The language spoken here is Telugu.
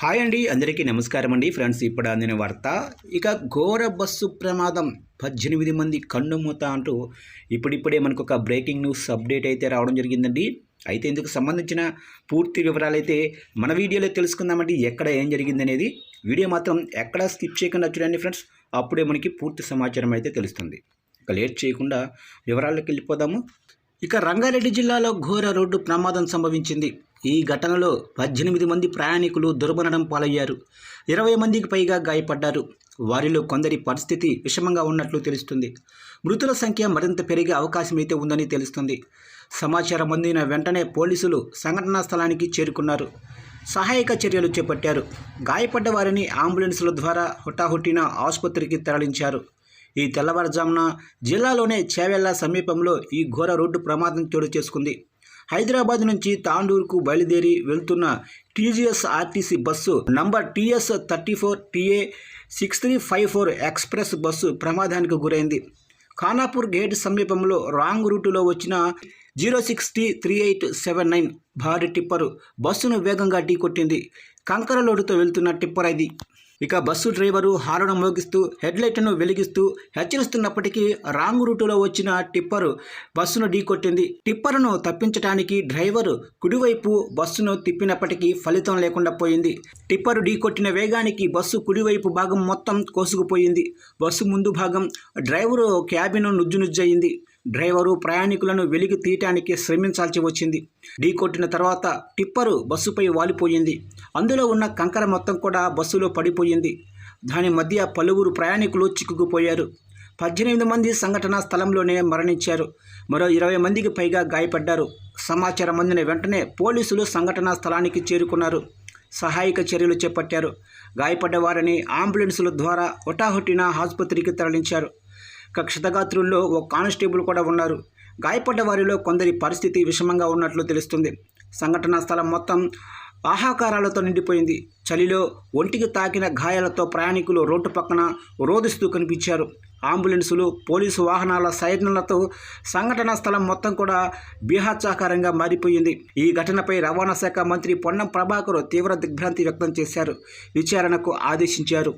హాయ్ అండి అందరికీ నమస్కారం అండి. ఫ్రెండ్స్ ఇప్పుడు అందిన వార్త ఇక ఘోర బస్సు ప్రమాదం. పద్దెనిమిది మంది కన్ను మూత అంటూ ఇప్పుడిప్పుడే మనకు ఒక బ్రేకింగ్ న్యూస్ అప్డేట్ అయితే రావడం జరిగిందండి. అయితే ఇందుకు సంబంధించిన పూర్తి వివరాలు అయితే మన వీడియోలో తెలుసుకుందామండి ఎక్కడ ఏం జరిగింది అనేది వీడియో మాత్రం ఎక్కడ స్కిప్ చేయకుండా చూడండి ఫ్రెండ్స్. అప్పుడే మనకి పూర్తి సమాచారం అయితే తెలుస్తుంది. ఇక లేట్ చేయకుండా వివరాల్లోకి వెళ్ళిపోదాము. ఇక రంగారెడ్డి జిల్లాలో ఘోర రోడ్డు ప్రమాదం సంభవించింది. ఈ ఘటనలో పద్దెనిమిది మంది ప్రయాణికులు దుర్మరణం పాలయ్యారు. ఇరవై మందికి పైగా గాయపడ్డారు. వారిలో కొందరి పరిస్థితి విషమంగా ఉన్నట్లు తెలుస్తుంది. మృతుల సంఖ్య మరింత పెరిగే అవకాశం అయితే ఉందని తెలుస్తుంది. సమాచారం అందిన వెంటనే పోలీసులు సంఘటనా స్థలానికి చేరుకున్నారు. సహాయక చర్యలు చేపట్టారు. గాయపడ్డ వారిని అంబులెన్సుల ద్వారా హుటాహుటిన ఆసుపత్రికి తరలించారు. ఈ తెల్లవారుజామున జిల్లాలోనే చేవెళ్ళ సమీపంలో ఈ ఘోర రోడ్డు ప్రమాదం చోటు చేసుకుంది. హైదరాబాద్ నుంచి తాండూరుకు బయలుదేరి వెళ్తున్న TGS RTC bus number TS thirty four TA six three five four express bus ప్రమాదానికి గురైంది. ఖానాపూర్ గేట్ సమీపంలో రాంగ్ రూటులో వచ్చిన zero six T three eight seven nine భారీ టిప్పరు బస్సును వేగంగా ఢీకొట్టింది. కంకర లోడుతో వెళ్తున్న టిప్పర్ అది ఇక బస్సు డ్రైవరు హారను మోగిస్తూ హెడ్లైట్ను వెలిగిస్తూ హెచ్చరిస్తున్నప్పటికీ రాంగ్ రూటులో వచ్చిన టిప్పరు బస్సును ఢీకొట్టింది. టిప్పర్ను తప్పించడానికి డ్రైవరు కుడివైపు బస్సును తిప్పినప్పటికీ ఫలితం లేకుండా పోయింది. టిప్పరు ఢీకొట్టిన వేగానికి బస్సు కుడివైపు భాగం మొత్తం కోసుకుపోయింది. బస్సు ముందు భాగం డ్రైవరు క్యాబిన్ నుజ్జునుజ్జయింది డ్రైవరు ప్రయాణికులను వెలికి తీయటానికి శ్రమించాల్సి వచ్చింది. ఢీకొట్టిన తర్వాత టిప్పరు బస్సుపై వాలిపోయింది. అందులో ఉన్న కంకర మొత్తం కూడా బస్సులో పడిపోయింది. దాని మధ్య పలువురు ప్రయాణికులు చిక్కుకుపోయారు. పద్దెనిమిది మంది సంఘటనా స్థలంలోనే మరణించారు. మరో ఇరవై మందికి పైగా గాయపడ్డారు. సమాచారం అందిన వెంటనే పోలీసులు సంఘటనా స్థలానికి చేరుకున్నారు. సహాయక చర్యలు చేపట్టారు. గాయపడ్డ వారిని అంబులెన్సుల ద్వారా హుటాహుటిన ఆసుపత్రికి తరలించారు. క్షతగాత్రుల్లో ఓ కానిస్టేబుల్ కూడా ఉన్నారు. గాయపడ్డ వారిలో కొందరి పరిస్థితి విషమంగా ఉన్నట్లు తెలుస్తుంది. సంఘటనా స్థలం మొత్తం ఆహాకారాలతో నిండిపోయింది. చలిలో ఒంటికి తాకిన గాయాలతో ప్రయాణికులు రోడ్డు పక్కన రోధిస్తూ కనిపించారు. అంబులెన్సులు పోలీసు వాహనాల సైరణలతో సంఘటనా స్థలం మొత్తం కూడా బీహాచాకారంగా మారిపోయింది. ఈ ఘటనపై రవాణా శాఖ మంత్రి పొన్నం ప్రభాకర్ తీవ్ర దిగ్భ్రాంతి వ్యక్తం చేశారు. విచారణకు ఆదేశించారు.